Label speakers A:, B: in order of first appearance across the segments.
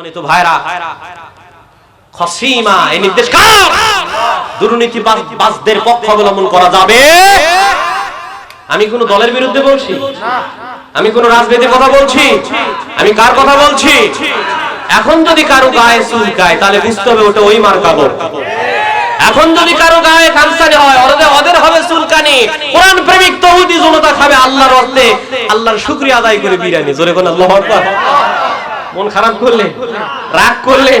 A: সম্মানিত ভাইরা, খসিমা, এই নির্দেশ কার? দুর্নীতি বাসদের পক্ষ অবলম্বন করা যাবে। আমি কোন দলের বিরুদ্ধে বলছি? আমি কোন রাজনীতির কথা বলছি? আমি কার কথা বলছি? এখন যদি কারও গায়ে চুলকায় তাহলে বুঝতে হবে ওটা ওই মার কাপড় এখন যদি কারও গায়ে কানসানি হয় ওদের ওদের হবে চুলকানি কোরআন প্রেমিক তৌহিদি জনতা খাবে আল্লাহর অর্থে। আল্লাহর শুকরিয়া আদায় করে বিরিয়ানি। জোরে কোন আল্লাহু আকবার? মন খারাপ করলে, রাগ করলে,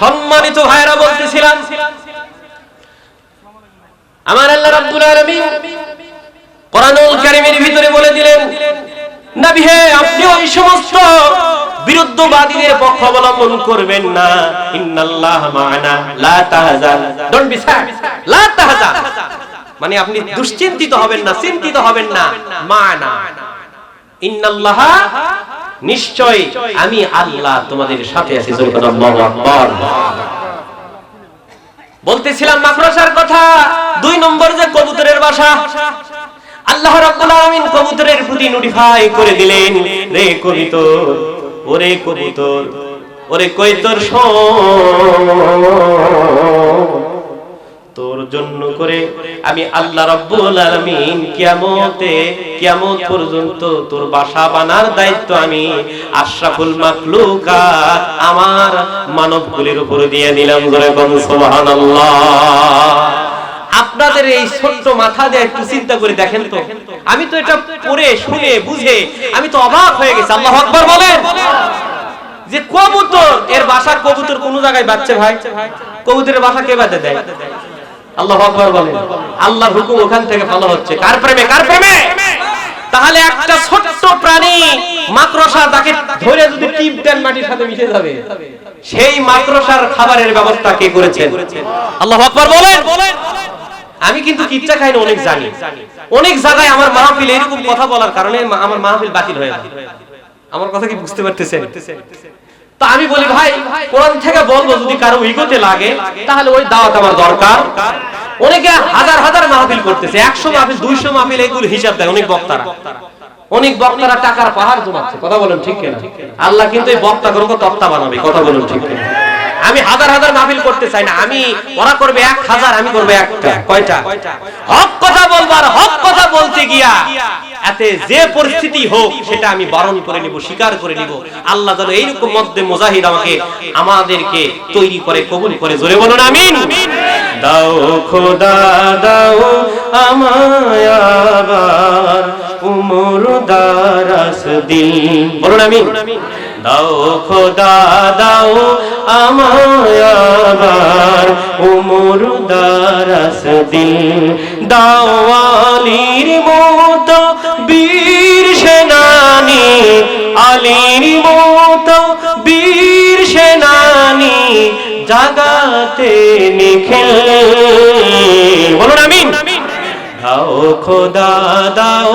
A: সম্মানিত ভাইরা বলতেছিলাম, আমার আল্লাহ রাব্বুল আলামিন কোরআনুল কারীমের ভিতরে বলে দিলেন, নবী হে, আপনি ওই সমস্ত বিরুদ্ধবাদীদের পক্ষ অবলম্বন করবেন না। ইন্নাল্লাহ মা'ানা, লা তাহজান। ডোন্ট বি স্যাড লা তাহজান। মানে আপনি দুশ্চিন্তিত হবেন না, চিন্তিত হবেন না। মা'ানা। ইন্নাল্লাহ নিশ্চয় আমি আল্লাহ তোমাদের সাথে আছি বলতেছিলাম মাকড়সার কথা, দুই নম্বর যে কবুতরের বাসা। আল্লাহ রাব্বুল আলামিন কবুতরের প্রতি নোটিফাই করে দিলেন, রে কবুতর, ওরে কবুতর, ওরে কইতর তোর জন্য করে আমি আল্লাহ রাব্বুল আলামিন কিয়ামতে, কিয়ামত পর্যন্ত তোর বাসা বানার দায়িত্ব আমি আশরাফুল মাখলুকাত আমার মানবগুলির উপর দিয়ে দিলাম। জোরে কোন সুবহানাল্লাহ। আপনাদের এই ছোট্ট মাথা দিয়ে একটু চিন্তা করে দেখেন তো। আমি তো এটা পড়ে শুনে বুঝে আমি তো অবাক হয়ে গেছি। আল্লাহ আকবার বলেন। যে কবুতর, এর বাসা কবুতর কোন জায়গায় বাচ্চা ভাই? কবুতরের বাসা কে বাদে দেয়? আল্লাহ আকবার বলেন। আল্লাহর হুকুম ওখান থেকে ভালো হচ্ছে। কার প্রেমে? কার প্রেমে? তাহলে একটা ছোট্ট প্রাণী মাকড়সা তাকে ধরে যদি টিপ দেন মাটির সাথে মিশে যাবে। সেই মাকড়সার খাবারের ব্যবস্থা কে করেছেন? আল্লাহ আকবার বলেন। আমি কিন্তু কিচ্ছা খাই না, অনেক জানি। অনেক জায়গায় আমার মাহফিল এরকম কথা বলার কারণে আমার মাহফিল বাতিল হয়ে আমার কথা কি বুঝতে পারতেছেন? তো আমি বলি, ভাই, কোরআন থেকে বলব যদি কারও ইগোতে লাগে, তাহলে ওই দাওয়াত আমার দরকার। অনেকে হাজার হাজার মাহফিল করতেছে, একশো মাহফিল, দুইশো মাহফিল এগুলো হিসাব দেয় অনেক বক্তারা। অনেক বক্তারা টাকার পাহাড় জমাচ্ছে কথা বলেন ঠিক কিনা? আল্লাহ কিন্তু এই বক্তা করব তক্তা বানাবে, কথা বলুন ঠিক কিনা? আমি হাজার হাজার মাহফিল করতে চাই না। আমি ওরা করবে এক হাজার আমি করবে একটা। কয়টা? হক কথা বলবার হক কথা বলতে গিয়া এতে যে পরিস্থিতি হোক সেটা আমি বারণ করে নিব স্বীকার করে নিব। আল্লাহ যেন এইরকম মধ্যে মুজাহিদ আমাকে আমাদেরকে তৈরি করে কবুল করে। জোরে বলুন আমিন। দাও খোদা দাও আমায় আবার উমর দারাস দিল বলুন আমিন। দাও, খোদা দাও আমায় আবার উমর দারাস দিল। দাও আলীর মতো বীর সেনানি, আলীর মতো বীর সেনানি, জাগাতে নিখিল। দাও, খোদা দাও,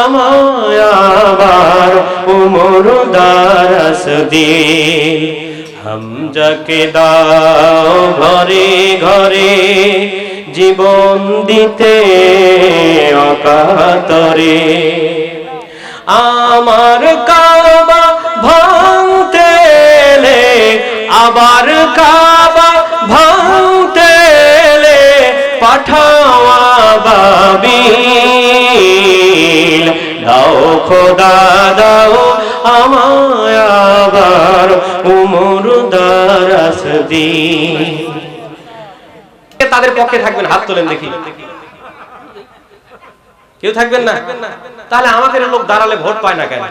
A: আমায় আবার উমর দারাস দিয়ে হামজাকে দাও ঘরে ঘরে, জীবন দিতে অকাতরে। আমার কাবা ভাঙতে আবার কাবা বাবিল দাও খোদা, দাও আমায় আবার উমর দারাস তাদের পক্ষে থাকবেন? হাত তোলেন দেখি। কেউ থাকবেন না? তাহলে আমাদের লোক দাঁড়ালে ভোট পায় না কেন?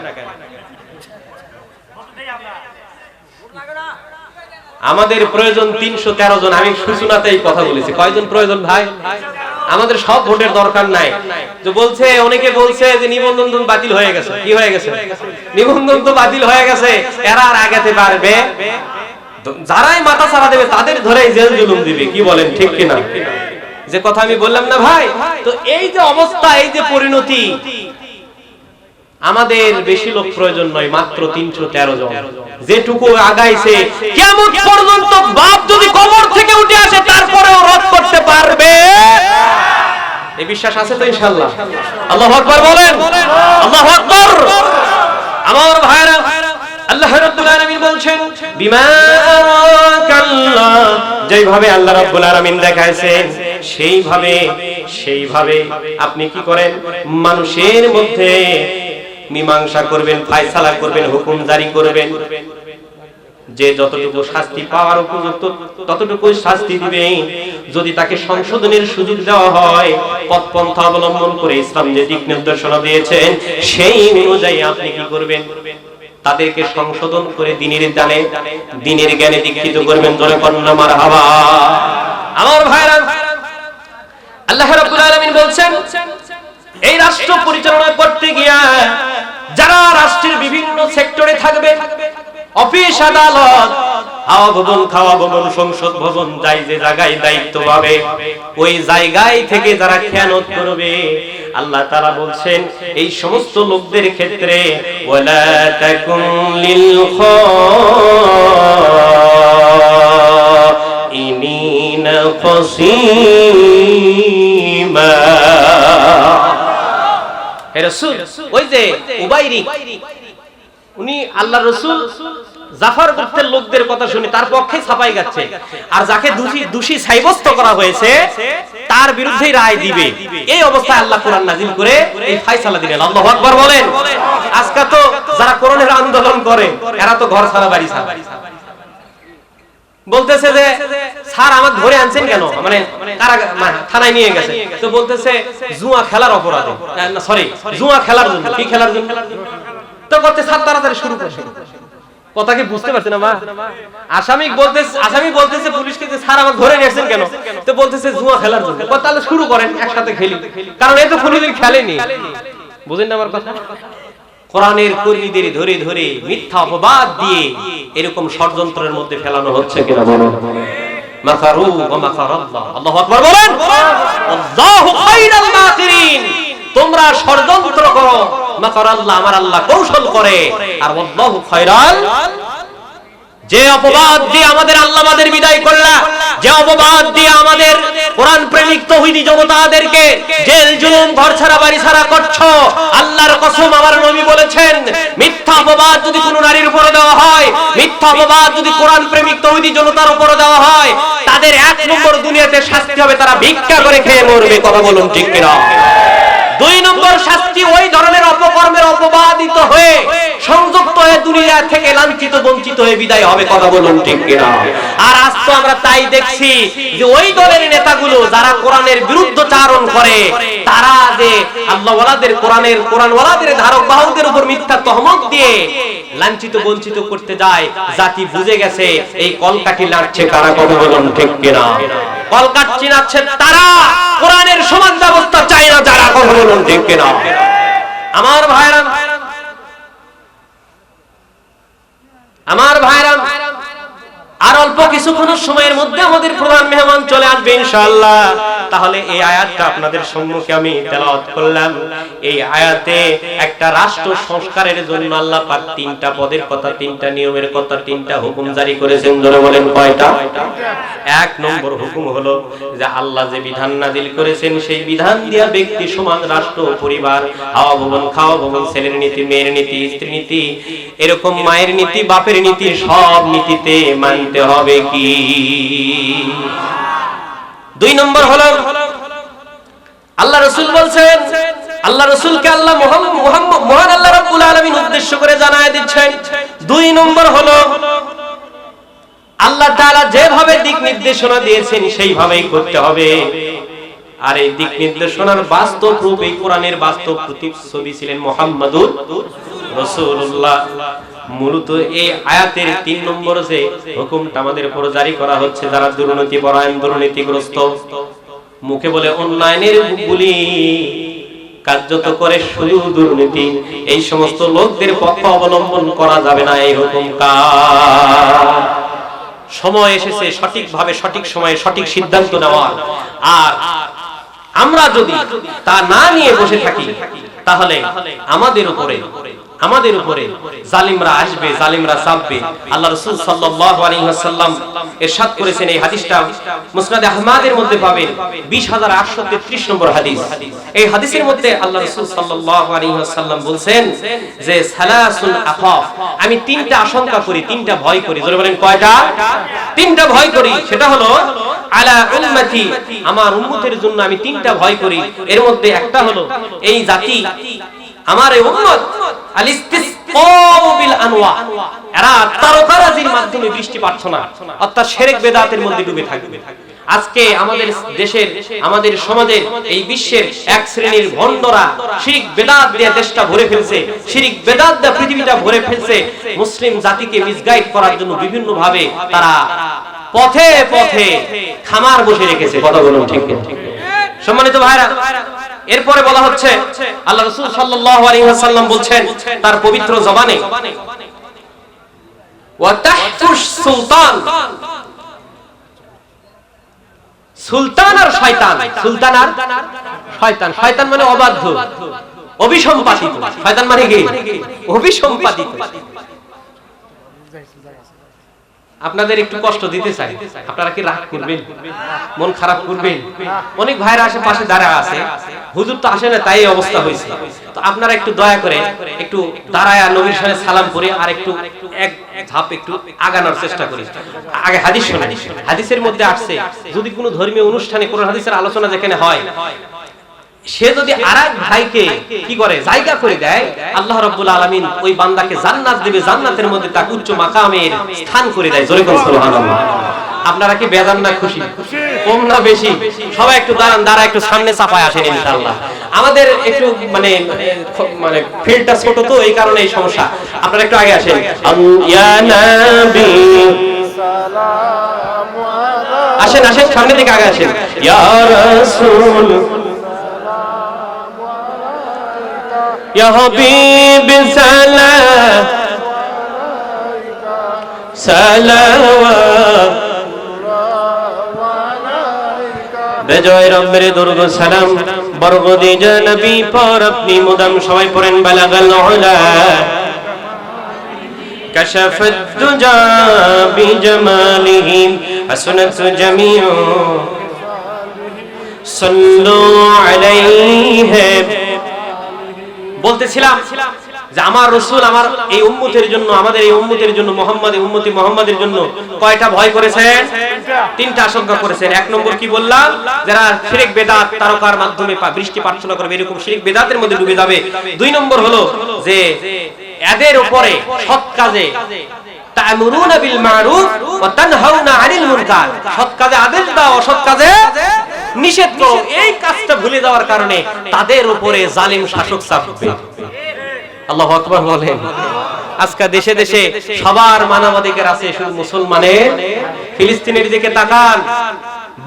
A: আমাদের প্রয়োজন তিনশো তেরো জন। আমি সূচনাতেই কথা বলেছি। কয়জন প্রয়োজন ভাই? আমাদের সব ভোটের দরকার নাই। যে বলছে, অনেকে বলছে যে নিবন্ধন বাতিল হয়ে গেছে। কি হয়ে গেছে? নিবন্ধন তো বাতিল হয়ে গেছে। এরা আর আগাতে পারবে? যারাই মাথা ছাড়া দেবে, তাদের ধরে জেল জুলুম দিবে। কি বলেন, ঠিক কিনা? যে কথা আমি বললাম না ভাই? তো এই যে অবস্থা, এই যে পরিণতি আমাদের বেশি লোক প্রয়োজন নয় মাত্র তিনশো তেরো জন। যেটুকু আগাইছে কেমন পর্যন্ত বাপ যদি কবর থেকে উঠে আসে তারপরেও রদ করতে পারবে? এই বিশ্বাস আছে তো ইনশাল্লাহ আল্লাহ আকবার বলেন। আল্লাহ আকবার। আমার ভাইরা আল্লাহ রাব্বুল আলামিন বলছেন বিমা আরাকাল্লাহ। যেভাবে আল্লাহ রাব্বুল আলামিন দেখাইছেন সেইভাবে সেইভাবে আপনি কি করেন? মানুষের মধ্যে মীমাংসা করবেন, ফায়সালা করবেন, হুকুম জারি করবেন। যে যতটুকু শাস্তি পাওয়ার উপযুক্ত ততটুকু শাস্তি দিবে। যদি তাকে সংশোধনের সুযোগ দেওয়া হয়, পথপন্থা অবলম্বন করে ইসলাম যে দিক নির্দেশনা দিয়েছেন, সেই অনুযায়ী আপনি কি করবেন? তাদেরকে সংশোধন করে দিনের দানে, দিনের জ্ঞানে দীক্ষিত করবেন। জলে কন্যা মার আমার ভাইরা, আল্লাহ রাব্বুল আলামিন বলছেন, এই রাষ্ট্র পরিচালনা করতে গিয়া যারা রাষ্ট্রের বিভিন্ন সেক্টরে থাকবে, অফিস, আদালত হাওয়া ভবন, খাওয়া ভবন, সংসদ ভবন, যাই যে জায়গায় দায়িত্ব পাবে, ওই জায়গায় থেকে যারা খেয়ানত করবে, আল্লাহ তারা বলছেন, এই সমস্ত লোকদের ক্ষেত্রে, ওয়ালা তার পক্ষে ছাপাই যাচ্ছে। আর যাকে দোষী সাব্যস্ত করা হয়েছে, তার বিরুদ্ধেই রায় দিবে। এই অবস্থায় আল্লাহ কোরআন করে এই বলেন। তো যারা কোরআনের আন্দোলন করে, এরা তো ঘর ছাড়া, বাড়ি ছাড়া। বলতেছে যে, স্যার আমার ধরে আনছেন কেন? মানে থানায় নিয়ে গেছে। তো বলতেছে, জুয়া খেলার অপরাধে। সরি জুয়া খেলার জন্য। কি খেলার জন্য? তো করতে সাত তাড়াতাড়ি শুরু করছে কথা কি বুঝতে পারছেন না, মা? আসামি বলতেছে আসামি বলতেছে পুলিশকে যে, স্যার আমার ধরে নিয়েছেন কেন? তো বলতেছে, জুয়া খেলার জন্য। তাহলে শুরু করেন, একসাথে খেলি। কারণ এই তো কোনোদিন খেলেনি। বুঝেন না আমার কথা? কোরআনের কর্মীদের ধরে ধরে মিথ্যা অপবাদ দিয়ে এরকম ষড়যন্ত্রের মধ্যে ফেলানো হচ্ছে কিনা বলেন। তোমরা ষড়যন্ত্র করো। আমার আল্লাহ কৌশল করে। আর যে অপবাদ দিয়ে আমাদের আল্লাহ আমাদের বিদায় করলা, যে অপবাদ দিয়ে আমাদের কোরআন প্রেমিক তৌহিদি জনতাদেরকে জেল, জুলুম, ঘর ছাড়া, বাড়ি ছাড়া করছ, আল্লাহর কসম আমার নবী বলেছেন, মিথ্যা অপবাদ যদি কোনো নারীর উপরে দেওয়া হয়, মিথ্যা অপবাদ যদি কোরআন প্রেমিক তৌহিদি জনতার উপরে দেওয়া হয়, তাদের এক নম্বর দুনিয়াতে শাস্তি হবে, তারা ভিক্ষা করে খেয়ে মরবে, কথা বলুন ঠিক কিনা? দুই নম্বর শাস্তি ওই ধরনের অপকর্মের অপবাদিত হয়ে সংযুক্ত হয়ে দুনিয়া থেকে লাঞ্ছিত, বঞ্চিত হয়ে বিদায় হবে, কথা বলুন ঠিক কিনা? আর আজ তো আমরা তাই দেখছি যে ওই দলের নেতাগুলো যারা কোরআনের বিরুদ্ধচারণ করে, তারা যে আল্লাহওয়ালাদের কোরআনের, কোরআনওয়ালাদের ধারক বাহকদের উপর মিথ্যা তহমত দিয়ে লাঞ্ছিত, বঞ্চিত করতে যায়, জাতি বুঝে গেছে এই কলকাঠি লাড়ছে কারা, কথা বলুন ঠিক কিনা? কলকাট চিনাচ্ছে তারা, কোরআনের সমান ব্যবস্থা চায় না যারা, কথা বলুন ঠিক কিনা? আমার ভাইরাম আমার ভাইরা আর অল্প কিছুক্ষণ সময়ের মধ্যে আমাদের প্রধান মেহমান চলে আসবে ইনশাআল্লাহ। তাহলে এই আয়াতটা আপনাদের সম্মুখে আমি তেলাওয়াত করলাম। এই আয়াতে একটা রাষ্ট্র সংস্কারের জন্য আল্লাহ পাক তিনটা পদের কথা, তিনটা নিয়মের কথা, তিনটা হুকুম জারি করেছেন। ধরে বলেন কয়টা? এক নম্বর হুকুম হলো যে আল্লাহ যে বিধান নাজিল করেছেন, সেই বিধান দিয়া ব্যক্তি রাষ্ট্র, পরিবার, হাওয়া ভবন, খাওয়া ভবন, ছেলের নীতি, মেয়ের নীতি স্ত্রী নীতি, এরকম মায়ের নীতি, বাপের নীতি, সব নীতিতে মানতে হবে কি? দুই নম্বর হলো, আল্লাহ রসুল বলছেন, আল্লাহ রসুলকে আল্লাহ মহান আল্লাহ রাব্বুল আলামিন উদ্দেশ্য করে জানায় দিচ্ছেন। দুই নম্বর হলো, আল্লাহ তাআলা যেভাবে দিক নির্দেশনা দিয়েছেন সেইভাবেই করতে হবে। আর এই দিক নির্দেশনার বাস্তব রূপ এই কোরআনের বাস্তব প্রতিচ্ছবি ছিলেন মোহাম্মদুর রাসূলুল্লাহ। মূলত এই আয়াতের তিন নম্বর যে হুকুমটা আমাদের উপর জারি করা হচ্ছে, যারা দুর্নীতি পরায়ণ, দুর্নীতিগ্রস্ত, মুখে বলে উন্নয়নের বলি কার্যত করে শুধু দুর্নীতি, এই সমস্ত লোকদের পক্ষ অবলম্বন করা যাবে না এই হুকুম সময় এসেছে সঠিকভাবে, সঠিক সময়ে সঠিক সিদ্ধান্ত নেওয়ার আর আমরা যদি তা না নিয়ে বসে থাকি, তাহলে আমাদের উপরে আমাদের উপরে জালিমরা আসবে, জালিমরা চাপবে। আল্লাহ রাসূল আলাইহি ওয়াসাল্লাম ইরশাদ করেছেন এই হাদিসটা। মুসনাদ আহমদের মধ্যে পাবেন 20833 নম্বর হাদিস। এই হাদিসের মধ্যে আল্লাহ রাসূল আলাইহি বলছেন যে, সালাসুন আখাফ। আমি তিনটা আশঙ্কা করি, তিনটা ভয় করি। জোরে বলেন, কয়টা? তিনটা ভয় করি। সেটা হলো, আলা উম্মতি, আমার উম্মতের জন্য আমি তিনটা ভয় করি। এর মধ্যে একটা হলো, এই জাতি আমার এই উম্মত, আল ইস্তিসকাউ বিল আনওয়া। এরা তারকারাজির মাধ্যমে বৃষ্টি পাচ্ছে না অর্থাৎ শিরক বেদাতের মধ্যে ডুবে থাকবে। আজকে আমাদের দেশের, আমাদের সমাজের, এই বিশ্বের এক শ্রেণির ভণ্ডরা শিরিক বেদাত দিয়ে দেশটা ভরে ফেলছে। শিরিক বেদাত দিয়ে পৃথিবীটা ভরে ফেলছে। মুসলিম জাতিকে মিসগাইড করার জন্য বিভিন্ন ভাবে তারা পথে পথে খামার বসে রেখেছে। কথা বলুন ঠিক সম্মানিত ভাইরা এরপরে বলা হচ্ছে, আল্লাহ রাসূল সাল্লাল্লাহু আলাইহি ওয়াসাল্লাম বলছেন, তার পবিত্র জবানে সুলতান। সুলতান আর শয়তান। সুলতান আর শয়তান। শয়তান মানে অবাধ্য। অবিসম্পাদিত শয়তান মানে কি? অবিসম্পাদিত আপনাদের একটু কষ্ট দিতে চাই। আপনারা কি রাগ করবেন? মন খারাপ করবেন? অনেক ভাইরা আশেপাশে দাঁড়া আছে। হুজুর তো আসে না তাই অবস্থা হয়েছে। তো আপনারা একটু দয়া করে একটু দাঁড়ায় নবীর সাথে সালাম করে আর একটু এক ধাপ একটু আগানোর চেষ্টা করি। আগে হাদিস শোনেন। হাদিসের মধ্যে আসছে যদি কোনো ধর্মীয় অনুষ্ঠানে কোনো হাদিসের আলোচনা যেখানে হয়। সে যদি আরেক ভাইকে কি করে? জায়গা করে দেয়? আল্লাহ রাব্বুল আলামিন ওই বান্দাকে জান্নাত দেবে জান্নাতের মধ্যে তাকে উচ্চ মাকামের স্থান করে দেয়। জোরে কোন সুবহানাল্লাহ। আপনারা কি বেজান না খুশি? কম না বেশি? সবাই একটু দাঁড়ান দাঁড়া একটু সামনে চাপায় আসেন ইনশাআল্লাহ। আমাদের একটু মানে মানে ফিল্ডটা ছোট তো এই কারণে এই সমস্যা। আপনারা একটু আগে আসেন। ইয়া নবী। আসেন আসেন সামনে দিকে আগে আসেন। ইয়া রাসূল। يا حبيب سلام سلام বেজয় রব্বের দুর্গ সালাম বরগদি নবী পর আপনি মুদাম সবাই পড়েন বালাগাল উলা كشف الدجى بجماله حسنت جميع صلوا عليه বলতেছিলাম যে আমার রসুল আমার এই উম্মতের জন্য, আমাদের এই উম্মতের জন্য, মোহাম্মদ উম্মতি মোহাম্মদের জন্য কয়টা ভয় করেছেন? তিনটা আশঙ্কা করেছেন। এক নম্বর কি বললাম যারা শিরিক বেদাত তারকার মাধ্যমে বৃষ্টি প্রার্থনা করবে, এরকম শিরিক বেদাতের মধ্যে ডুবে যাবে। দুই নম্বর হলো যে এদের উপরে সৎ কাজে তা'মুরুনা বিল মারুফ ওয়া তানহাউনা আনিল মুনকার। সৎ কাজে আদেশ দাও, অসৎ কাজে নিষেধ করো। এই কাজটা ভুলে যাওয়ার কারণে তাদের উপরে জালিম শাসক চাপবে। আল্লাহু আকবার বলেন। আজকে দেশে দেশে সবার মানবাধিকার আছে শুধু মুসলমানের ফিলিস্তিনের দিকে তাকান।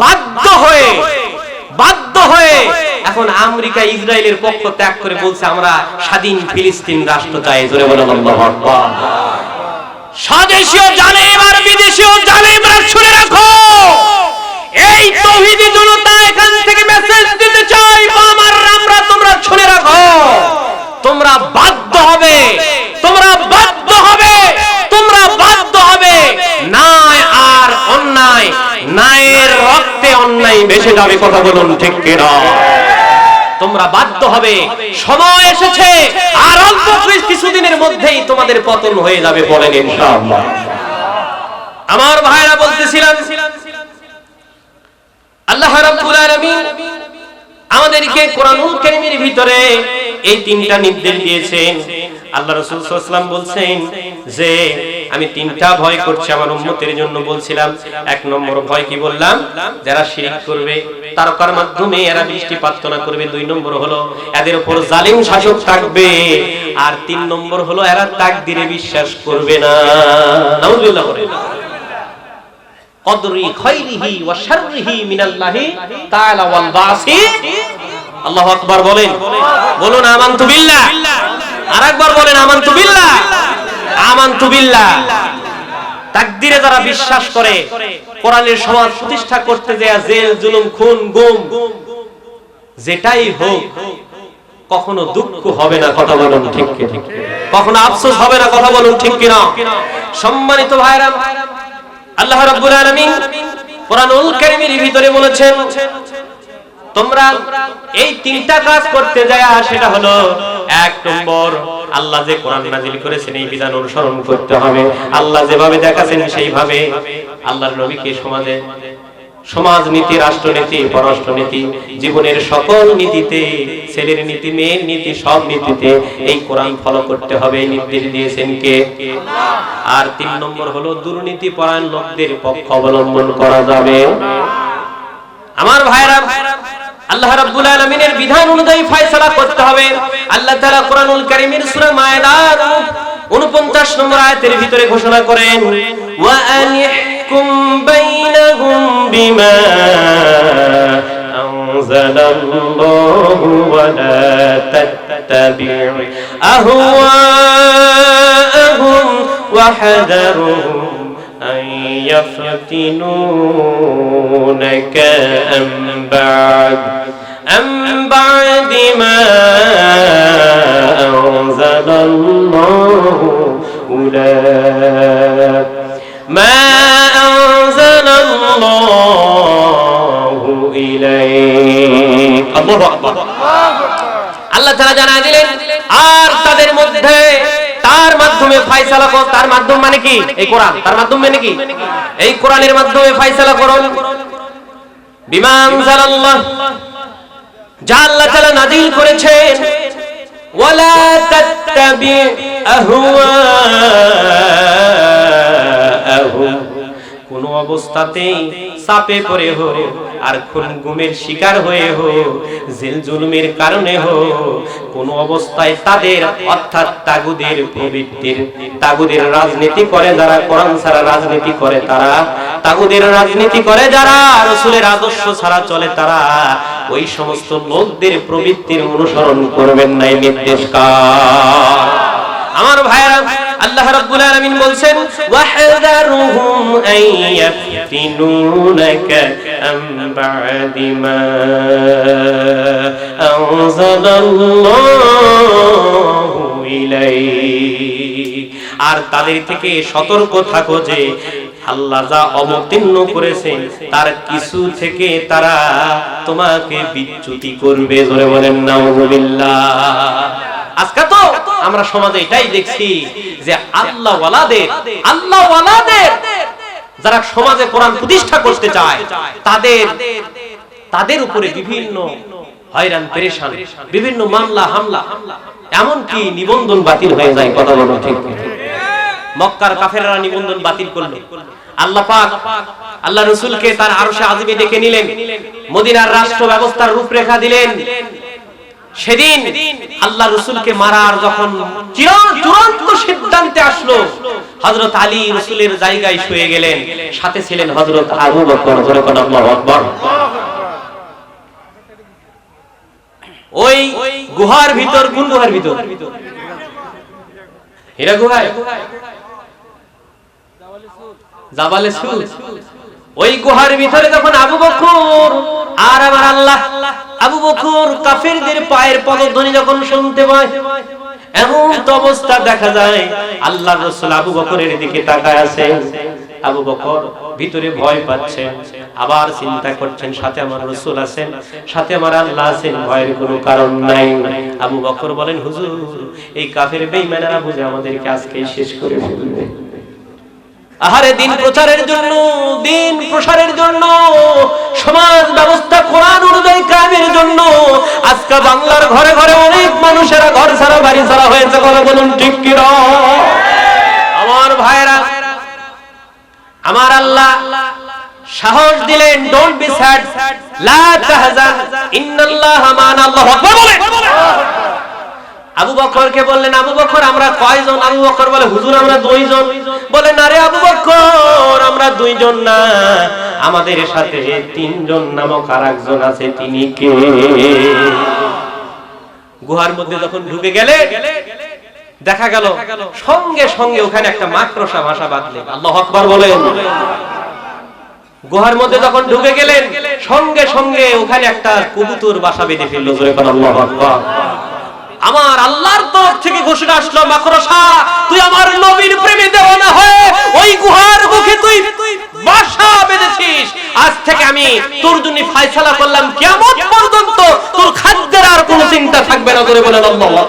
A: বাধ্য হয়ে বাধ্য হয়ে এখন আমেরিকা ইসরায়েলের পক্ষ ত্যাগ করে বলছে আমরা স্বাধীন ফিলিস্তিন রাষ্ট্র চাই। জোরে বলেন আল্লাহু আকবার। স্বদেশীয় জালেম আর বিদেশীয় জালেমরা শুনে রাখো। এই তৌহিদি জনতা এখান থেকে মেসেজ দিতে চাই। আমার আমরা তোমরা শুনে রাখো। তোমরা বাধ্য হবে। তোমরা বাধ্য হবে। তোমরা বাধ্য হবে। ন্যায় আর অন্যায়, ন্যায়ের রক্তে অন্যায় বেশি যাবে কথা বলুন ঠিক কিনা? তোমরা বাধ্য হবে। সময় এসেছে। আর অল্প কিছুদিনের মধ্যেই তোমাদের পতন হয়ে যাবে বলেন ইনশাআল্লাহ। আমার ভাইরা বলতেছিলাম আল্লাহ রাব্বুল আলামিন আমাদেরকে কোরআনুল কারীমের ভিতরে এই তিনটা নির্দেশ দিয়েছেন। আল্লাহ রাসূল সাল্লাল্লাহু বলছেন যে, আমি তিনটা ভয় করছি আমার উম্মতের জন্য বলছিলাম। এক নম্বর ভয় কি বললাম? যারা শিরক করবে, তারকার মাধ্যমে এরা বৃষ্টি প্রার্থনা করবে। দুই নম্বর হলো, এদের উপর জালিম শাসক থাকবে। আর তিন নম্বর হলো, এরা তাকদিরে বিশ্বাস করবে না। নাউজুবিল্লাহ করে আরেকবার বলেন বিল্লাহ বিল্লাহ যারা বিশ্বাস করে, কোরআনের সমাজ প্রতিষ্ঠা করতে যায়, জেল, জুলুম, খুন, গুম, যেটাই হোক, কখনো দুঃখ হবে না, কথা বলুন ঠিক কখনো আফসোস হবে না, কথা বলুন ঠিক কি না সম্মানিত ভাইরা আল্লাহ রাব্বুল আলামিন কোরআনুল কারীমের ভিতরে বলেছেন, তোমরা এই তিনটা কাজ করতে যায়, সেটা হলো এক নম্বর, আল্লাহ যে কোরআন নাজিল করেছেন, এই বিধান অনুসরণ করতে হবে। আল্লাহ যেভাবে দেখাছেন, সেইভাবে আল্লাহর নবীকে সমাজে সমাজ নীতি রাষ্ট্রনীতি, পররাষ্ট্রনীতি, জীবনের সকল নীতিতে, ছেলের নীতি, মেয়ের নীতি, সব নীতিতে এই কোরআন ফলো করতে হবে নির্দেশ দিয়েছেন কে? আর তিন নম্বর হলো দুর্নীতি পরায়ণ লোকদের পক্ষ অবলম্বন করা যাবে। আমার ভাইরা, আল্লাহ রাব্বুল আলামিনের বিধান অনুযায়ী ফয়সালা করতে হবে। আল্লাহ তাআলা কোরআনুল কারীমের সূরা মায়েদার 49 নম্বর আয়াতের ভিতরে ঘোষণা করেন, ওয়া يحكم بينهم بما أنزل الله ولا تتبع أهواءهم وحذرهم أن يفتنونك أن بعض আল্লাহ তারা জানা দিলেন, আর তাদের মধ্যে তার মাধ্যমে ফাইসালা কর, তার মাধ্যম মানে কি? এই কোরআন। তার মাধ্যম মানে কি? এই কোরআনের মাধ্যমে ফাইসালা করো। বিমান যা আল্লাহ তাআলা নাযিল করেছেন, ওয়ালা তাত্তাবি আহওয়া। অবস্থাতেই পড়ে হো, আর খুন গুমের শিকার হয়ে হো, জেল জুলুমের কারণে হো। কোন অবস্থায় তাদের, অর্থাৎ তাগুদের প্রবৃত্তির, তাগুদের রাজনীতি করে যারা, কোরআন ছাড়া রাজনীতি করে তারা, তাগুদের রাজনীতি করে যারা, রসুলের আদর্শ ছাড়া চলে তারা, ওই সমস্ত লোকদের প্রবৃত্তির অনুসরণ করবেন নাই নির্দেশ আমার ভাইরা আল্লাহ রাব্বুল আলামিন বলছেন, ওয়াহদারুহুম আন ইয়াফতিনুনাকা আম বা'দি মা আনজালাল্লাহু ইলাইক আর তাদের থেকে সতর্ক থাকো যে, আল্লাহ যা অবতীর্ণ করেছেন, তার কিছু থেকে তারা তোমাকে বিচ্যুতি করবে। ধরে বলেন, নাউজুবিল্লাহ। আজকে তো আমরা সমাজে এটাই দেখছি যে আল্লাহ ওয়ালাদের আল্লাহ ওয়ালাদের যারা সমাজে কোরআন প্রতিষ্ঠা করতে চায়, তাদের তাদের উপরে বিভিন্ন হয়রান, পেরেশান, বিভিন্ন মামলা, হামলা, এমনকি নিবন্ধন বাতিল হয়ে যায়, কথা বলো ঠিক মক্কার কাফেররা নিবন্ধন বাতিল করল। আল্লাহ পাক, আল্লাহ রসুলকে তার আরশে আজমে ডেকে নিলেন। মদিনার রাষ্ট্র ব্যবস্থার রূপরেখা দিলেন। সেদিন আল্লাহ রসুলকে মারার যখন চূড়ান্ত সিদ্ধান্তে আসলো হজরত আলী রসুলের জায়গায় শুয়ে গেলেন। সাথে ছিলেন হজরত আবু বকর ওই গুহার ভিতর, কোন গুহার ভিতর? হীরা গুহায়? জাবালে সুদ। ওই গুহার ভিতরে যখন আবু বকর আর আমার আল্লাহ, আবু বকর কাফেরদের পায়ের পদধ্বনি যখন শুনতে পায়, এমন তো অবস্থা দেখা যায়, আল্লাহ রসুল আবু বকরের দিকে তাকায় আছে। আবু বকর ভিতরে ভয় পাচ্ছেন আবার চিন্তা করছেন, সাথে আমার রসুল আছেন, সাথে আমার আল্লাহ আছেন, ভয়ের কোনো কারণ নাই। আবু বকর বলেন, হুজুর, এই কাফের বেঈমানেরা বুঝে আমাদেরকে আজকে শেষ করে ফেলবে। আহারে দিন প্রচারের জন্য, দিন প্রসারের জন্য সমাজ ব্যবস্থা কোরআন অনুযায়ী কায়েমের জন্য। আজকে বাংলার ঘরে ঘরে অনেক মানুষেরা ঘর ছাড়া, বাড়ি ছাড়া হয়েছে, কথা বলুন ঠিক কি আমার ভাইরা আমার আল্লাহ সাহস দিলেন ডোন্ট বি স্যাড লা তাহজান, ইন্নাল্লাহ মা'ানা আকবার বলে আবু বকরকে বললেন, আবু বকর, আমরা কয়জন? আবু বকর বলে, হুজুর, আমরা দুইজন। বলে, না রে আবু বকর, আমরা দুইজন না। আমাদের সাথে তিনজন নামক আর একজন আছে, তিনি কে? গুহার মধ্যে যখন ঢুকে গেলে, দেখা গেল, সঙ্গে সঙ্গে ওখানে একটা মাকড়সা ভাষা বাঁধলেন আল্লাহ আকবার বলেন। গুহার মধ্যে যখন ঢুকে গেলেন, সঙ্গে সঙ্গে ওখানে একটা কবুতর বাসা বেঁধে ফেলল আল্লাহু আকবার। আমার আল্লাহর তরফ থেকে ঘোষণা আসলো, মাকড়সা, তুই আমার নবীর প্রেমে দেওয়ানা হয়ে ওই গুহার মুখে তুই বাসা বেঁধেছিস। আজ থেকে আমি তোর জন্য ফয়সালা করলাম। কিয়ামত পর্যন্ত তোর খাদ্যের আর কোনো চিন্তা থাকবে না। করে বলেন আল্লাহ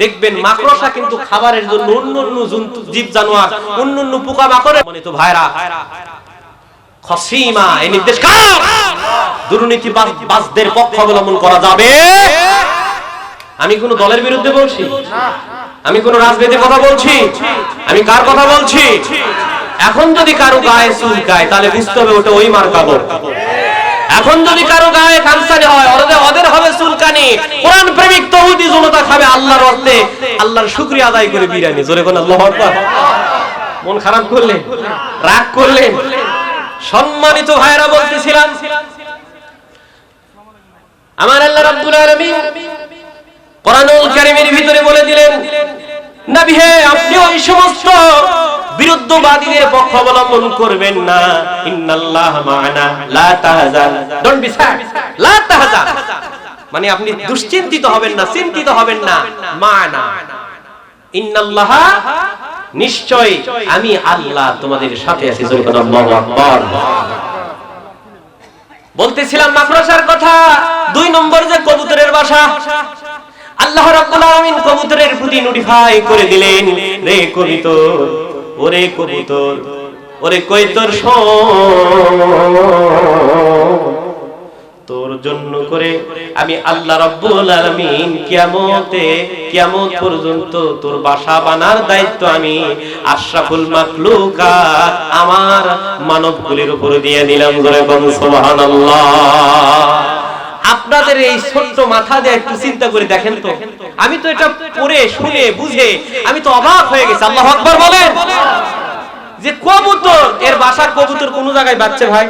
A: দেখবেন মাকড়সা কিন্তু খাবারের জন্য অন্য অন্য জন্তু, জীব, জানোয়ার অন্য অন্য পোকা মাকড়ের মানে তো ভাইরা। খসিমা, এই নির্দেশ কার? দুর্নীতি বাসদের পক্ষ অবলম্বন করা যাবে। আমি কোন দলের বিরুদ্ধে বলছি? আমি কোন রাজনীতির কথা বলছি? আমি কার কথা বলছি? এখন যদি কারও গায়ে চুল গায়, তাহলে বুঝতে হবে ওটা ওই মার কাপড় এখন যদি কারও গায়ে কানসানি হয় ওদের হবে কোরআন প্রেমিক জনতা খাবে আল্লাহর অর্থে। আল্লাহর শুকরিয়া আদায় করে বিরিয়ানি। জোরে কোন আল্লাহু আকবার। মন খারাপ করলে, রাগ করলে। সম্মানিত ভাইরা বলতেছিলাম, আমার আল্লাহ রাব্বুল আলামিন কোরআনুল কারীমের ভিতরে বলে দিলেন আপনি ওই সমস্ত বিরুদ্ধবাদীদের পক্ষ অবলম্বন করবেন না। ইন্নাল্লাহ মা'ানা, লা ডোন্ট বি স্যাড লা মানে আপনি দুশ্চিন্তিত হবেন না, চিন্তিত হবেন না। মা'ানা। ইন্নাল্লাহ, নিশ্চয় আমি আল্লাহ তোমাদের সাথে আছি বলতেছিলাম মাকড়সার কথা, দুই নম্বর যে কবুতরের বাসা আল্লাহ রাব্বুল আলামিন কবুতরের প্রতি নোটিফাই করে দিলেন, রে কবুতর, ওরে কবুতর, ওরে কইতর তোর জন্য করে আমি আল্লাহ রাব্বুল আলামিন কিয়ামতে, কিয়ামত পর্যন্ত তোর বাসা বানার দায়িত্ব আমি আশরাফুল মাখলুকাত আমার মানবগুলির উপর দিয়ে দিলাম, জোরে কোন সুবহানাল্লাহ। আপনাদের এই ছোট্ট মাথা দিয়ে একটু চিন্তা করে দেখেন তো। আমি তো এটা পড়ে, শুনে, বুঝে, আমি তো অবাক হয়ে গেছি। আল্লাহ আকবার বলেন। যে কবুতর, এর বাসা কবুতর কোন জায়গায় বাচ্চা ভাই?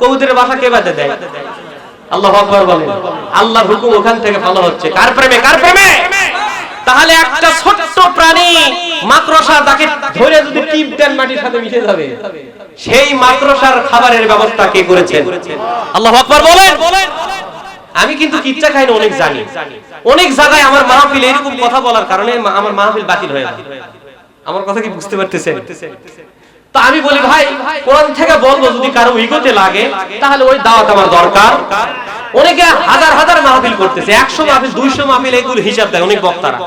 A: কবুতরের বাসা কে বাদে দেয়? আল্লাহ আকবার বলেন। আল্লাহর হুকুম ওখান থেকে ভালো হচ্ছে। কার প্রেমে? কার প্রেমে? তাহলে একটা ছোট্ট প্রাণী মাকড়সা তাকে ধরে যদি টিপ দেন, মাটির সাথে মিশে যাবে। সেই মাকড়সার খাবারের ব্যবস্থা কে করেছেন? আল্লাহ আকবার বলেন। আমি কিন্তু কিচ্ছা খাই না, অনেক জানি। অনেক জায়গায় আমার মাহফিল এরকম কথা বলার কারণে আমার মাহফিল বাতিল হয়ে যায় আমার কথা কি বুঝতে পারতেছেন? তো আমি বলি, ভাই, কোরআন থেকে বলব যদি কারও ইগোতে লাগে, তাহলে ওই দাওয়াত আমার দরকার। অনেকে হাজার হাজার মাহফিল করতেছে, একশো মাহফিল, দুইশো মাহফিল, এগুলো হিসাব দেয় অনেক বক্তারা।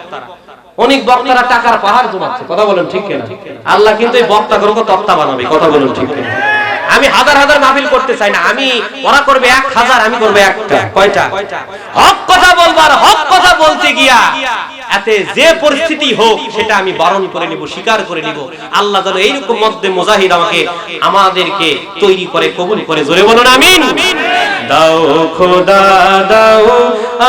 A: অনেক বক্তারা টাকার পাহাড় জমাচ্ছে কথা বলেন ঠিক কিনা? আল্লাহ কিন্তু এই বক্তা করব তক্তা বানাবে, কথা বলেন ঠিক কিনা? আমি হাজার হাজার মাহফিল করতে চাই না। আমি ওরা করবে এক হাজার আমি করবে একটা। কয়টা? হক কথা বলবার হক কথা বলতে গিয়া এতে যে পরিস্থিতি হোক সেটা আমি বারণ করে নিব স্বীকার করে নিব। আল্লাহ যেন এইরকম মধ্যে মুজাহিদ আমাকে আমাদেরকে তৈরি করে কবুল করে। জোরে বলুন আমিন। দাও খোদা দাও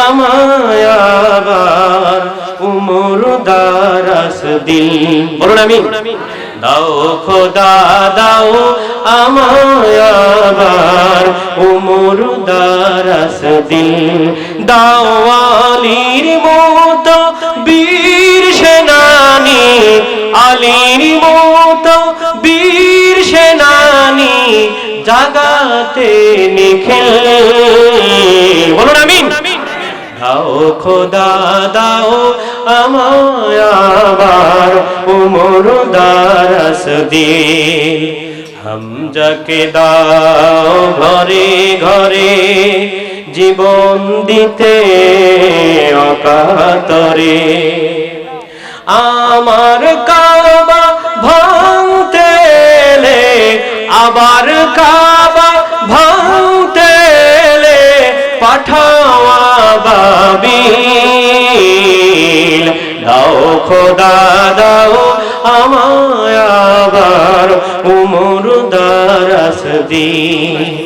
A: আমায় আবার উমর দারাস দিল বলুন আমিন। দাও খোদা দাও আমায় আবার উমর দারাস দিল। দাও আলীর মতো বীর সেনানি আলীর মতো বীর সেনানি জাগাতে নিখিল। বলুন আমিন। দাও খোদা দাও আমায় দারাস দিয়ে হামজাকে দাও ঘরে ঘরে, জীবন দিতে অকাতরে। আমার কাবা ভাঙতে আবার কাবা ভাঙতে পাঠাওয়া বাবিল দাও খোদা, দাও আমায় আবার উমর দারাস দিন।